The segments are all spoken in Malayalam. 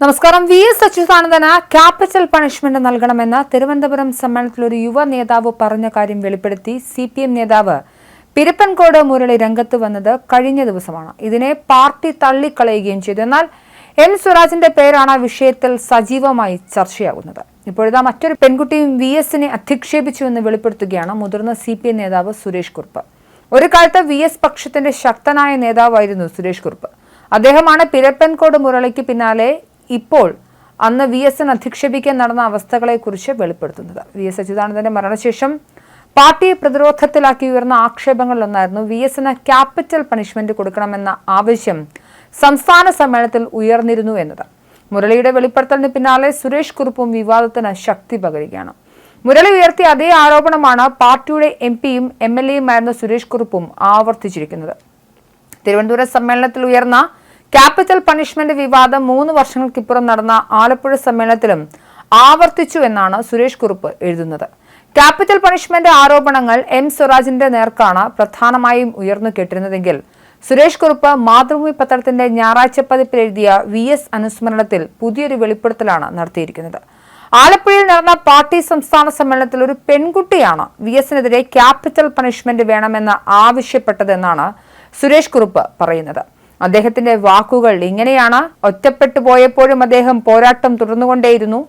നമസ്കാരം. വി എസ് അച്യുതാനന്ദന് ക്യാപിറ്റൽ പണിഷ്മെന്റ് നൽകണമെന്ന് തിരുവനന്തപുരം സമ്മേളനത്തിൽ ഒരു യുവ നേതാവ് പറഞ്ഞ കാര്യം വെളിപ്പെടുത്തി സി പി എം നേതാവ് പിരപ്പൻകോട് മുരളി രംഗത്ത് വന്നത് കഴിഞ്ഞ ദിവസമാണ്. ഇതിനെ പാർട്ടി തള്ളിക്കളയുകയും ചെയ്തു. എന്നാൽ എൻ സ്വരാജിന്റെ പേരാണ് വിഷയത്തിൽ സജീവമായി ചർച്ചയാകുന്നത്. ഇപ്പോഴിതാ മറ്റൊരു പെൺകുട്ടിയും വി എസിനെ അധിക്ഷേപിച്ചുവെന്ന് വെളിപ്പെടുത്തുകയാണ് മുതിർന്ന സി പി എം നേതാവ് സുരേഷ് കുറുപ്പ്. ഒരു കാലത്ത് വി എസ് പക്ഷത്തിന്റെ ശക്തനായ നേതാവായിരുന്നു സുരേഷ് കുറുപ്പ്. അദ്ദേഹമാണ് പിരപ്പൻകോട് മുരളിക്ക് പിന്നാലെ ഇപ്പോൾ അന്ന് വി എസ് എൻ അധിക്ഷേപിക്കാൻ നടന്ന അവസ്ഥകളെക്കുറിച്ച് വെളിപ്പെടുത്തുന്നത്. വി എസ് അച്യുതാനന്ദന്റെ മരണശേഷം പാർട്ടിയെ പ്രതിരോധത്തിലാക്കി ഉയർന്ന ആക്ഷേപങ്ങളിലൊന്നായിരുന്നു വി എസ് എന് ക്യാപിറ്റൽ പണിഷ്മെന്റ് കൊടുക്കണമെന്ന ആവശ്യം സംസ്ഥാന സമ്മേളനത്തിൽ ഉയർന്നിരുന്നു എന്നത്. മുരളിയുടെ വെളിപ്പെടുത്തലിന് പിന്നാലെ സുരേഷ് കുറുപ്പും വിവാദത്തിന് ശക്തി പകരുകയാണ്. മുരളി ഉയർത്തിയ അതേ ആരോപണമാണ് പാർട്ടിയുടെ എം പിയും എം എൽ എയുമായിരുന്ന സുരേഷ് കുറുപ്പും ആവർത്തിച്ചിരിക്കുന്നത്. തിരുവനന്തപുരം സമ്മേളനത്തിൽ ഉയർന്ന ക്യാപിറ്റൽ പണിഷ്മെന്റ് വിവാദം മൂന്ന് വർഷങ്ങൾക്കിപ്പുറം നടന്ന ആലപ്പുഴ സമ്മേളനത്തിലും ആവർത്തിച്ചു എന്നാണ് സുരേഷ് കുറുപ്പ് എഴുതുന്നത്. ക്യാപിറ്റൽ പണിഷ്മെന്റ് ആരോപണങ്ങൾ എം സ്വരാജിന്റെ നേർക്കാണ് പ്രധാനമായും ഉയർന്നു കേട്ടിരുന്നതെങ്കിൽ സുരേഷ് കുറുപ്പ് മാതൃഭൂമി പത്രത്തിന്റെ ഞായറാഴ്ച പതിപ്പിൽ എഴുതിയ വി എസ് അനുസ്മരണത്തിൽ പുതിയൊരു വെളിപ്പെടുത്തലാണ് നടത്തിയിരിക്കുന്നത്. ആലപ്പുഴയിൽ നടന്ന പാർട്ടി സംസ്ഥാന സമ്മേളനത്തിൽ ഒരു പെൺകുട്ടിയാണ് വി എസിനെതിരെ ക്യാപിറ്റൽ പണിഷ്മെന്റ് വേണമെന്ന് ആവശ്യപ്പെട്ടതെന്നാണ് സുരേഷ് കുറുപ്പ് പറയുന്നത്. അദ്ദേഹത്തിന്റെ വാക്കുകൾ ഇങ്ങനെയാണ്. ഒറ്റപ്പെട്ടു പോയപ്പോഴും അദ്ദേഹം പോരാട്ടം തുടർന്നുകൊണ്ടേയിരുന്നു.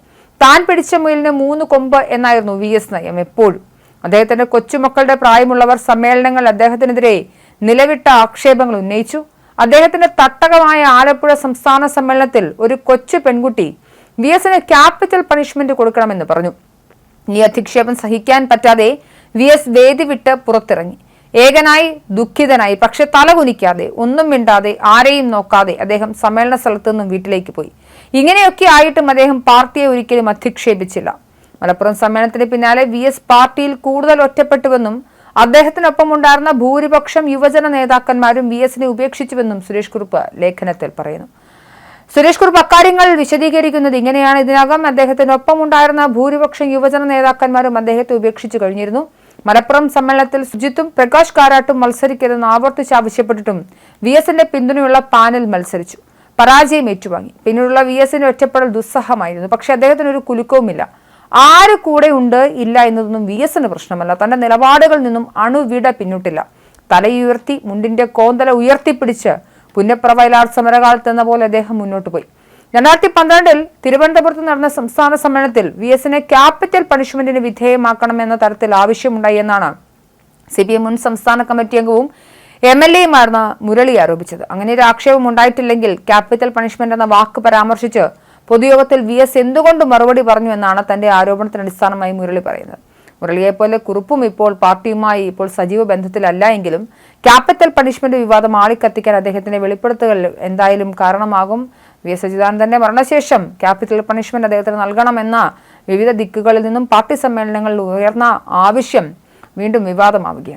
താൻ പിടിച്ച മുയലിന് മൂന്ന് കൊമ്പ് എന്നായിരുന്നു വി എസ് നയം എപ്പോഴും. അദ്ദേഹത്തിന്റെ കൊച്ചുമക്കളുടെ പ്രായമുള്ളവർ സമ്മേളനങ്ങൾ അദ്ദേഹത്തിനെതിരെ നിലവിട്ട ആക്ഷേപങ്ങൾ ഉന്നയിച്ചു. അദ്ദേഹത്തിന്റെ തട്ടകമായ ആലപ്പുഴ സംസ്ഥാന സമ്മേളനത്തിൽ ഒരു കൊച്ചു പെൺകുട്ടി വി എസിന് ക്യാപിറ്റൽ പണിഷ്മെന്റ് കൊടുക്കണമെന്ന് പറഞ്ഞു. ഈ അധിക്ഷേപം സഹിക്കാൻ പറ്റാതെ വി എസ് വേദി വിട്ട് പുറത്തിറങ്ങി. ഏകനായി ദുഃഖിതനായി പക്ഷെ തലകുനിക്കാതെ ഒന്നും മിണ്ടാതെ ആരെയും നോക്കാതെ അദ്ദേഹം സമ്മേളന സ്ഥലത്തു നിന്നും വീട്ടിലേക്ക് പോയി. ഇങ്ങനെയൊക്കെ ആയിട്ടും അദ്ദേഹം പാർട്ടിയെ ഒരിക്കലും അധിക്ഷേപിച്ചില്ല. മലപ്പുറം സമ്മേളനത്തിന് പിന്നാലെ വി എസ് പാർട്ടിയിൽ കൂടുതൽ ഒറ്റപ്പെട്ടുവെന്നും അദ്ദേഹത്തിനൊപ്പം ഉണ്ടായിരുന്ന ഭൂരിപക്ഷം യുവജന നേതാക്കന്മാരും വി എസിനെ ഉപേക്ഷിച്ചുവെന്നും സുരേഷ് കുറുപ്പ് ലേഖനത്തിൽ പറയുന്നു. സുരേഷ് കുറുപ്പ് അക്കാര്യങ്ങൾ വിശദീകരിക്കുന്നത് ഇങ്ങനെയാണ്. ഇതിനകം അദ്ദേഹത്തിനൊപ്പം ഉണ്ടായിരുന്ന ഭൂരിപക്ഷം യുവജന നേതാക്കന്മാരും അദ്ദേഹത്തെ ഉപേക്ഷിച്ചു കഴിഞ്ഞിരുന്നു. മലപ്പുറം സമ്മേളനത്തിൽ സുജിത്തും പ്രകാശ് കാരാട്ടും മത്സരിക്കരുതെന്ന് ആവർത്തിച്ച് ആവശ്യപ്പെട്ടിട്ടും വി എസിന്റെ പിന്തുണയുള്ള പാനൽ മത്സരിച്ചു. പരാജയം ഏറ്റുവാങ്ങി. പിന്നീടുള്ള വി എസിന്റെ ഒറ്റപ്പെടൽ ദുസ്സഹമായിരുന്നു. പക്ഷെ അദ്ദേഹത്തിന് ഒരു കുലുക്കവുമില്ല. ആര് കൂടെ ഉണ്ട് ഇല്ല എന്നതൊന്നും വി എസിന് പ്രശ്നമല്ല. തന്റെ നിലപാടുകളിൽ നിന്നും അണുവിട പിന്നിട്ടില്ല. തലയുയർത്തി മുണ്ടിന്റെ കോന്തല ഉയർത്തിപ്പിടിച്ച് പുന്നപ്ര വയലാർ സമരകാലത്ത് എന്ന പോലെ അദ്ദേഹം മുന്നോട്ട് പോയി. രണ്ടായിരത്തി പന്ത്രണ്ടിൽ തിരുവനന്തപുരത്ത് നടന്ന സംസ്ഥാന സമ്മേളനത്തിൽ വി എസിനെ ക്യാപിറ്റൽ പണിഷ്മെന്റിന് വിധേയമാക്കണമെന്ന തരത്തിൽ ആവശ്യമുണ്ടായി എന്നാണ് സി പി എം മുൻ സംസ്ഥാന കമ്മിറ്റി അംഗവും എം എൽ എയുമായിരുന്ന മുരളി ആരോപിച്ചത്. അങ്ങനെ ഒരു ആക്ഷേപം ഉണ്ടായിട്ടില്ലെങ്കിൽ ക്യാപിറ്റൽ പണിഷ്മെന്റ് എന്ന വാക്ക് പരാമർശിച്ച് പൊതുയോഗത്തിൽ വി എസ് എന്തുകൊണ്ട് മറുപടി പറഞ്ഞു എന്നാണ് തന്റെ ആരോപണത്തിന് അടിസ്ഥാനമായി മുരളി പറയുന്നത്. മുരളിയെപ്പോലെ കുറുപ്പും ഇപ്പോൾ പാർട്ടിയുമായി ഇപ്പോൾ സജീവ ബന്ധത്തിലല്ല എങ്കിലും ക്യാപിറ്റൽ പണിഷ്മെന്റ് വിവാദം ആളിക്കത്തിക്കാൻ അദ്ദേഹത്തിന്റെ വെളിപ്പെടുത്തലുകൾ എന്തായാലും കാരണമാകും. വി എസ് അച്യുതാനന്ദന്റെ മരണശേഷം ക്യാപിറ്റൽ പണിഷ്മെന്റ് അദ്ദേഹത്തിന് നൽകണമെന്ന വിവിധ ദിക്കുകളിൽ നിന്നും പാർട്ടി സമ്മേളനങ്ങളിൽ ഉയർന്ന ആവശ്യം വീണ്ടും വിവാദമാവുകയാണ്.